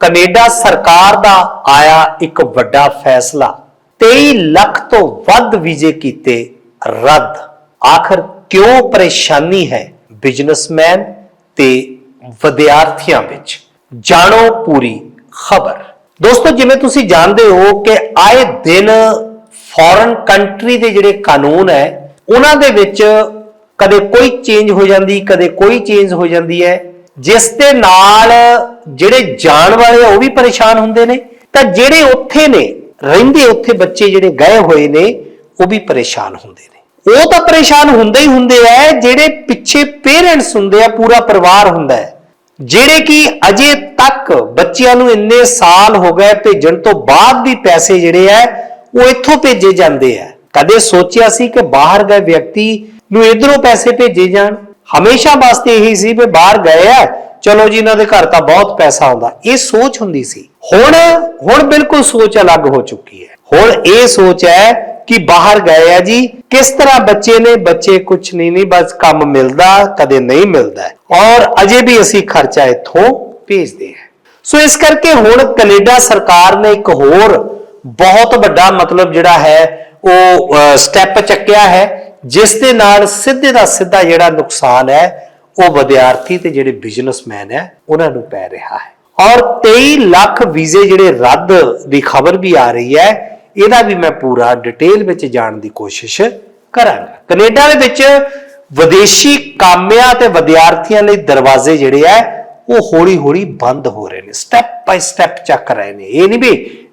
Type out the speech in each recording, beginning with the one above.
Canada ਸਰਕਾਰ ਦਾ ਆਇਆ ਇੱਕ ਵੱਡਾ ਫੈਸਲਾ। 23 ਲੱਖ ਤੋਂ ਵੱਧ ਵੀਜ਼ੇ ਕੀਤੇ ਰੱਦ। ਆਖਰ ਕਿਉਂ ਪਰੇਸ਼ਾਨੀ ਹੈ ਬਿਜ਼ਨਸਮੈਨ ਤੇ ਵਿਦਿਆਰਥੀਆਂ ਵਿੱਚ? ਜਾਣੋ ਪੂਰੀ ਖਬਰ। ਦੋਸਤੋ, ਜਿਵੇਂ ਤੁਸੀਂ ਜਾਣਦੇ ਹੋ ਕਿ ਆਏ ਦਿਨ ਫੋਰਨ ਕੰਟਰੀ ਦੇ ਜਿਹੜੇ ਕਾਨੂੰਨ ਹੈ, ਉਹਨਾਂ ਦੇ ਵਿੱਚ ਕਦੇ ਕੋਈ ਚੇਂਜ ਹੋ ਜਾਂਦੀ, ਕਦੇ ਕੋਈ ਚੇਂਜ ਹੋ ਜਾਂਦੀ ਹੈ। ਜਿਸ ਦੇ ਨਾਲ ਜਿਹੜੇ ਜਾਣ ਵਾਲੇ ਆ, ਉਹ ਵੀ ਪਰੇਸ਼ਾਨ ਹੁੰਦੇ ਨੇ। ਤਾਂ ਜਿਹੜੇ ਉੱਥੇ ਨੇ, ਰਹਿੰਦੇ ਉੱਥੇ ਬੱਚੇ ਜਿਹੜੇ ਗਏ ਹੋਏ ਨੇ, ਉਹ ਵੀ ਪਰੇਸ਼ਾਨ ਹੁੰਦੇ ਨੇ। ਉਹ ਤਾਂ ਪਰੇਸ਼ਾਨ ਹੁੰਦੇ ਹੀ ਹੁੰਦੇ ਆ, ਜਿਹੜੇ ਪਿੱਛੇ ਪੇਰੈਂਟਸ ਹੁੰਦੇ ਆ, ਪੂਰਾ ਪਰਿਵਾਰ ਹੁੰਦਾ ਹੈ। ਜਿਹੜੇ ਕਿ ਅਜੇ ਤੱਕ ਬੱਚਿਆਂ ਨੂੰ ਇੰਨੇ ਸਾਲ ਹੋ ਗਏ, ਭੇਜਣ ਤੋਂ ਬਾਅਦ ਵੀ ਪੈਸੇ ਜਿਹੜੇ ਆ, ਉਹ ਇੱਥੋਂ ਭੇਜੇ ਜਾਂਦੇ ਆ। ਕਦੇ ਸੋਚਿਆ ਸੀ ਕਿ ਬਾਹਰ ਗਏ ਵਿਅਕਤੀ ਨੂੰ ਇਧਰੋਂ ਪੈਸੇ ਭੇਜੇ ਜਾਣ? ਹਮੇਸ਼ਾ ਵਾਸਤੇ ਇਹੀ ਸੀ ਵੀ ਬਾਹਰ ਗਏ ਆ, ਚਲੋ ਜੀ ਇਹਨਾਂ ਦੇ ਘਰ ਤਾਂ ਬਹੁਤ ਪੈਸਾ ਆਉਂਦਾ। ਇਹ ਸੋਚ ਹੁੰਦੀ ਸੀ। ਹੁਣ ਹੁਣ ਬਿਲਕੁਲ ਸੋਚ ਅਲੱਗ ਹੋ ਚੁੱਕੀ ਹੈ। ਹੁਣ ਇਹ ਸੋਚ ਹੈ ਕਿ ਬਾਹਰ ਗਏ ਆ ਜੀ, ਕਿਸ ਤਰ੍ਹਾਂ ਬੱਚੇ ਨੇ, ਬੱਚੇ ਕੁਝ ਨਹੀਂ ਨਹੀਂ, ਬਸ ਕੰਮ ਮਿਲਦਾ, ਕਦੇ ਨਹੀਂ ਮਿਲਦਾ। ਔਰ ਅਜੇ ਵੀ ਅਸੀਂ ਖਰਚਾ ਇੱਥੋਂ ਭੇਜਦੇ ਹਾਂ। ਸੋ ਇਸ ਕਰਕੇ ਹੁਣ ਕੈਨੇਡਾ ਸਰਕਾਰ ਨੇ ਇੱਕ ਹੋਰ ਬਹੁਤ ਵੱਡਾ ਮਤਲਬ ਜਿਹੜਾ ਹੈ, ਉਹ ਸਟੈਪ ਚੱਕਿਆ ਹੈ। ਜਿਸ ਦੇ ਨਾਲ ਸਿੱਧੇ ਦਾ ਸਿੱਧਾ ਜਿਹੜਾ ਨੁਕਸਾਨ ਹੈ, ਉਹ ਵਿਦਿਆਰਥੀ ਤੇ ਜਿਹੜੇ ਬਿਜ਼ਨਸਮੈਨ ਹੈ, ਉਹਨਾਂ ਨੂੰ ਪੈ ਰਿਹਾ ਹੈ। ਔਰ 23 ਲੱਖ ਵੀਜ਼ੇ ਜਿਹੜੇ ਰੱਦ ਦੀ ਖਬਰ ਵੀ ਆ ਰਹੀ ਹੈ, ਇਹਦਾ ਵੀ ਮੈਂ ਪੂਰਾ ਡਿਟੇਲ ਵਿੱਚ ਜਾਣ ਦੀ ਕੋਸ਼ਿਸ਼ ਕਰਾਂਗਾ। ਕੈਨੇਡਾ ਦੇ ਵਿੱਚ ਵਿਦੇਸ਼ੀ ਕਾਮਿਆਂ ਤੇ ਵਿਦਿਆਰਥੀਆਂ ਲਈ ਦਰਵਾਜ਼ੇ ਜਿਹੜੇ ਆ ਉਹ ਹੌਲੀ-ਹੌਲੀ ਬੰਦ ਹੋ ਰਹੇ ਨੇ। ਸਟੈਪ ਬਾਈ ਸਟੈਪ ਚੱਕ ਰਹੇ ਨੇ। ਇਹ ਨਹੀਂ ਵੀ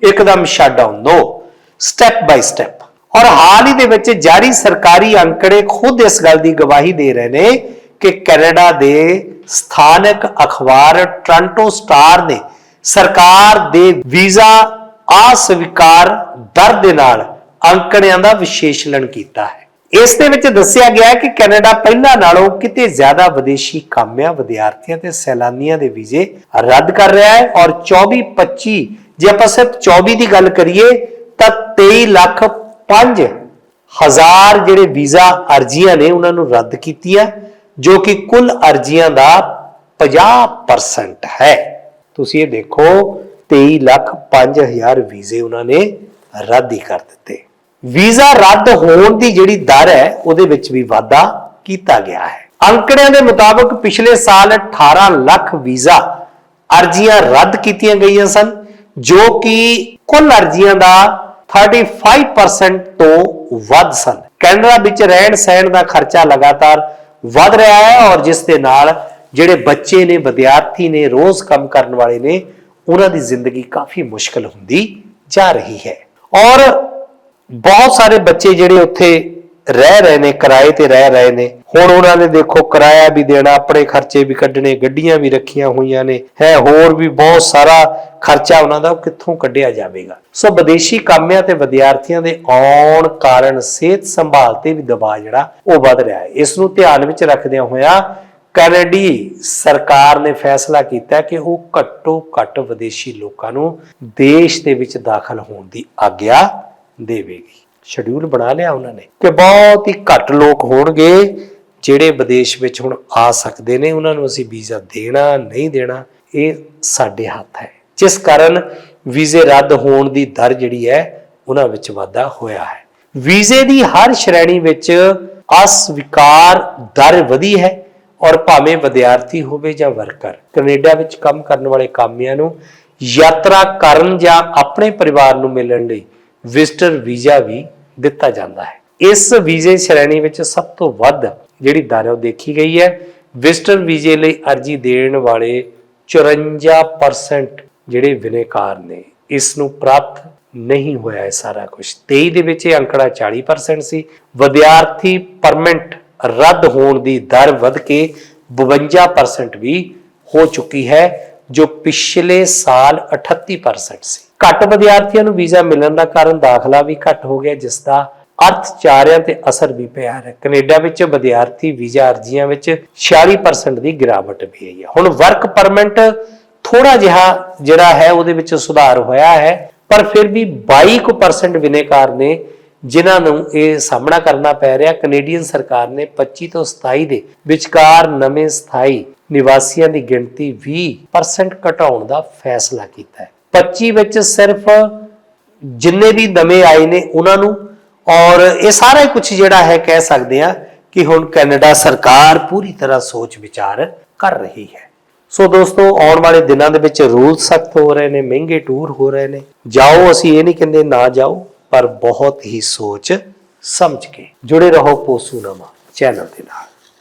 ਇੱਕਦਮ shut down no step by step ਔਰ ਹਾਲ ਹੀ ਦੇ ਵਿੱਚ ਜਾਰੀ ਸਰਕਾਰੀ ਅੰਕੜੇ ਖੁਦ ਇਸ ਗੱਲ ਦੀ ਗਵਾਹੀ ਦੇ ਰਹੇ ਨੇ ਕਿ ਕੈਨੇਡਾ ਦੇ ਸਥਾਨਕ ਅਖਬਾਰ ਟ੍ਰਾਂਟੋ ਸਟਾਰ ਨੇ ਸਰਕਾਰ ਦੇ ਵੀਜ਼ਾ ਅਸਵੀਕਾਰ ਦਰ ਦੇ ਨਾਲ ਅੰਕੜਿਆਂ ਦਾ ਵਿਸ਼ੇਸ਼ਣ ਕੀਤਾ ਹੈ। ਇਸ ਦੇ ਵਿੱਚ ਦੱਸਿਆ ਗਿਆ ਕਿ ਕੈਨੇਡਾ ਪਹਿਲਾਂ ਨਾਲੋਂ ਕਿਤੇ ਜ਼ਿਆਦਾ ਵਿਦੇਸ਼ੀ ਕਾਮਿਆਂ, ਵਿਦਿਆਰਥੀਆਂ ਤੇ ਸੈਲਾਨੀਆਂ ਦੇ ਵੀਜ਼ੇ ਰੱਦ ਕਰ ਰਿਹਾ ਹੈ ਔਰ 24 25 ਜੇ ਆਪਾਂ ਸਿਰਫ 24 ਦੀ ਗੱਲ ਕਰੀਏ ਤਾਂ 23 ਲੱਖ 5 ਹਜ਼ਾਰ ਜਿਹੜੇ ਵੀਜ਼ਾ ਅਰਜ਼ੀਆਂ ਨੇ ਉਹਨਾਂ ਨੂੰ ਰੱਦ ਕੀਤੀਆਂ ਜੋ ਕਿ ਕੁੱਲ ਅਰਜ਼ੀਆਂ ਦਾ 50% ਹੈ। ਤੁਸੀਂ ਇਹ ਦੇਖੋ 23 ਲੱਖ 5000 ਵੀਜ਼ੇ ਉਹਨਾਂ ਨੇ ਰੱਦ ਹੀ ਕਰ ਦਿੱਤੇ। ਵੀਜ਼ਾ ਰੱਦ ਹੋਣ ਦੀ ਜਿਹੜੀ ਦਰ ਹੈ, ਉਹਦੇ ਵਿੱਚ ਵੀ ਵਾਧਾ ਕੀਤਾ ਗਿਆ ਹੈ। ਅੰਕੜਿਆਂ ਦੇ ਮੁਤਾਬਕ ਪਿਛਲੇ ਸਾਲ 18 ਲੱਖ ਵੀਜ਼ਾ ਅਰਜ਼ੀਆਂ ਰੱਦ ਕੀਤੀਆਂ ਗਈਆਂ ਸਨ, ਜੋ ਕਿ ਕੁੱਲ ਅਰਜ਼ੀਆਂ ਦਾ 35% ਤੋਂ ਵੱਧ ਸਨ। ਕੈਨੇਡਾ ਵਿੱਚ ਰਹਿਣ ਸਹਿਣ ਦਾ ਖਰਚਾ ਲਗਾਤਾਰ ਵੱਧ ਰਿਹਾ ਹੈ ਔਰ ਜਿਸ ਦੇ ਨਾਲ ਜਿਹੜੇ ਬੱਚੇ ਨੇ, ਵਿਦਿਆਰਥੀ ਨੇ, ਰੋਜ਼ ਕੰਮ ਕਰਨ ਵਾਲੇ ਨੇ, ਉਹਨਾਂ ਦੀ ਜ਼ਿੰਦਗੀ ਕਾਫੀ ਮੁਸ਼ਕਲ ਹੁੰਦੀ ਜਾ ਰਹੀ ਹੈ। ਔਰ ਬਹੁਤ ਸਾਰੇ ਬੱਚੇ ਜਿਹੜੇ ਉੱਥੇ ਰਹਿ ਰਹੇ ਨੇ, ਕਿਰਾਏ ਤੇ ਰਹਿ ਰਹੇ ਨੇ ਹੁਣ ਉਹਨਾਂ ਨੇ ਦੇਖੋ ਕਿਰਾਇਆ ਵੀ ਦੇਣਾ, ਆਪਣੇ ਖਰਚੇ ਵੀ ਕੱਢਣੇ, ਗੱਡੀਆਂ ਵੀ ਰੱਖੀਆਂ ਹੋਈਆਂ ਨੇ। ਹੈ, ਹੋਰ ਵੀ ਬਹੁਤ ਸਾਰਾ ਖਰਚਾ ਉਹਨਾਂ ਦਾ ਕਿੱਥੋਂ ਕੱਢਿਆ ਜਾਵੇਗਾ? ਸੋ ਵਿਦੇਸ਼ੀ ਕਾਮਿਆਂ ਤੇ ਵਿਦਿਆਰਥੀਆਂ ਦੇ ਆਉਣ ਕਾਰਨ ਸਿਹਤ ਸੰਭਾਲ ਤੇ ਵੀ ਦਬਾਅ ਜਿਹੜਾ ਉਹ ਵੱਧ ਰਿਹਾ ਹੈ। ਇਸ ਨੂੰ ਧਿਆਨ ਵਿੱਚ ਰੱਖਦਿਆਂ ਹੋਇਆ ਕੈਨੇਡੀ ਸਰਕਾਰ ਨੇ ਫੈਸਲਾ ਕੀਤਾ ਕਿ ਉਹ ਘੱਟੋ ਘੱਟ ਵਿਦੇਸ਼ੀ ਲੋਕਾਂ ਨੂੰ ਦੇਸ਼ ਦੇ ਵਿੱਚ ਦਾਖਲ ਹੋਣ ਦੀ ਆਗਿਆ ਦੇਵੇਗੀ। ਸ਼ਡਿਊਲ ਬਣਾ ਲਿਆ ਉਹਨਾਂ ਨੇ ਕਿ ਬਹੁਤ ਹੀ ਘੱਟ ਲੋਕ ਹੋਣਗੇ। ਜਿਹੜੇ ਵਿਦੇਸ਼ ਵਿੱਚ ਹੁਣ ਆ ਸਕਦੇ ਨੇ, ਉਹਨਾਂ ਨੂੰ ਅਸੀਂ ਵੀਜ਼ਾ ਦੇਣਾ, ਨਹੀਂ ਦੇਣਾ, ਇਹ ਸਾਡੇ ਹੱਥ ਹੈ। ਜਿਸ ਕਾਰਨ ਵੀਜ਼ੇ ਰੱਦ ਹੋਣ ਦੀ ਦਰ ਜਿਹੜੀ ਹੈ, ਉਹਨਾਂ ਵਿੱਚ ਵਾਧਾ ਹੋਇਆ ਹੈ। ਵੀਜ਼ੇ ਦੀ ਹਰ ਸ਼੍ਰੇਣੀ ਵਿੱਚ ਅਸਵੀਕਾਰ ਦਰ ਵਧੀ ਹੈ ਔਰ ਭਾਵੇਂ ਵਿਦਿਆਰਥੀ ਹੋਵੇ ਜਾਂ ਵਰਕਰ, ਕੈਨੇਡਾ ਵਿੱਚ ਕੰਮ ਕਰਨ ਵਾਲੇ ਕਾਮਿਆਂ ਨੂੰ ਯਾਤਰਾ ਕਰਨ ਜਾਂ ਆਪਣੇ ਪਰਿਵਾਰ ਨੂੰ ਮਿਲਣ ਲਈ ਵਿਜ਼ਟਰ ਵੀਜ਼ਾ ਵੀ ਦਿੱਤਾ ਜਾਂਦਾ ਹੈ। ਇਸ ਵੀਜ਼ੇ ਸ਼੍ਰੇਣੀ ਵਿੱਚ ਸਭ ਤੋਂ ਵੱਧ ਜਿਹੜੀ ਦਰ ਹੈ ਉਹ ਦੇਖੀ ਗਈ ਹੈ। ਵਿਜ਼ਟਰ ਵੀਜ਼ੇ ਲਈ ਅਰਜ਼ੀ ਦੇਣ ਵਾਲੇ 54% ਜਿਹੜੇ ਵਿਨੇਕਾਰ ਨੇ, ਇਸ ਨੂੰ ਪ੍ਰਾਪਤ ਨਹੀਂ ਹੋਇਆ ਇਹ ਸਾਰਾ ਕੁਝ 23 ਦੇ ਵਿੱਚ ਇਹ ਅੰਕੜਾ 40% ਸੀ। ਵਿਦਿਆਰਥੀ ਪਰਮਿਟ ਰੱਦ ਹੋਣ ਦੀ ਦਰ ਵੱਧ ਕੇ 52% ਵੀ ਹੋ ਚੁੱਕੀ ਹੈ, ਜੋ ਪਿਛਲੇ ਸਾਲ 38% ਸੀ। ਘੱਟ ਵਿਦਿਆਰਥੀਆਂ ਨੂੰ ਵੀਜ਼ਾ ਮਿਲਣ ਦਾ ਕਾਰਨ ਦਾਖਲਾ ਵੀ ਘੱਟ ਹੋ ਗਿਆ, ਜਿਸ ਦਾ ਅਰਥਚਾਰਿਆਂ ਤੇ ਅਸਰ ਵੀ ਪਿਆ ਹੈ। ਕੈਨੇਡਾ ਵਿੱਚ ਵਿਦਿਆਰਥੀ ਵੀਜ਼ਾ ਅਰਜ਼ੀਆਂ ਵਿੱਚ 46% ਦੀ ਗਿਰਾਵਟ ਵੀ ਆਈ ਹੈ। ਹੁਣ ਵਰਕ ਪਰਮਿਟ ਥੋੜਾ ਜਿਹਾ ਜਿਹੜਾ ਹੈ, ਉਹਦੇ ਵਿੱਚ ਸੁਧਾਰ ਹੋਇਆ ਹੈ, ਪਰ ਫਿਰ ਵੀ 22% ਵਿਨੇਕਾਰ ਨੇ ਜਿਨ੍ਹਾਂ ਨੂੰ ਇਹ ਸਾਹਮਣਾ ਕਰਨਾ ਪੈ ਰਿਹਾ। ਕੈਨੇਡੀਅਨ ਸਰਕਾਰ ਨੇ 25 ਤੋਂ 27 ਦੇ ਵਿਚਕਾਰ ਨਵੇਂ ਸਥਾਈ ਨਿਵਾਸੀਆਂ ਦੀ ਗਿਣਤੀ 20% ਘਟਾਉਣ ਦਾ ਫੈਸਲਾ ਕੀਤਾ ਹੈ। 25 ਵਿੱਚ ਸਿਰਫ ਜਿੰਨੇ ਵੀ ਨਵੇਂ ਆਏ ਨੇ, ਉਹਨਾਂ ਨੂੰ ਔਰ ਇਹ ਸਾਰਾ ਕੁਝ ਜਿਹੜਾ ਹੈ ਕਹਿ ਸਕਦੇ ਆ ਕਿ ਹੁਣ ਕੈਨੇਡਾ ਸਰਕਾਰ ਪੂਰੀ ਤਰ੍ਹਾਂ ਸੋਚ ਵਿਚਾਰ ਕਰ ਰਹੀ ਹੈ। ਸੋ ਦੋਸਤੋ, ਆਉਣ ਵਾਲੇ ਦਿਨਾਂ ਦੇ ਵਿੱਚ ਰੂਲ ਸਖਤ ਹੋ ਰਹੇ ਨੇ, ਮਹਿੰਗੇ ਟੂਰ ਹੋ ਰਹੇ ਨੇ। ਜਾਓ, ਅਸੀਂ ਇਹ ਨਹੀਂ ਕਹਿੰਦੇ ਨਾ ਜਾਓ, ਪਰ ਬਹੁਤ ਹੀ ਸੋਚ ਸਮਝ ਕੇ ਜੁੜੇ ਰਹੋ ਪੋਸੂਨਾਮਾ ਚੈਨਲ ਦੇ ਨਾਲ।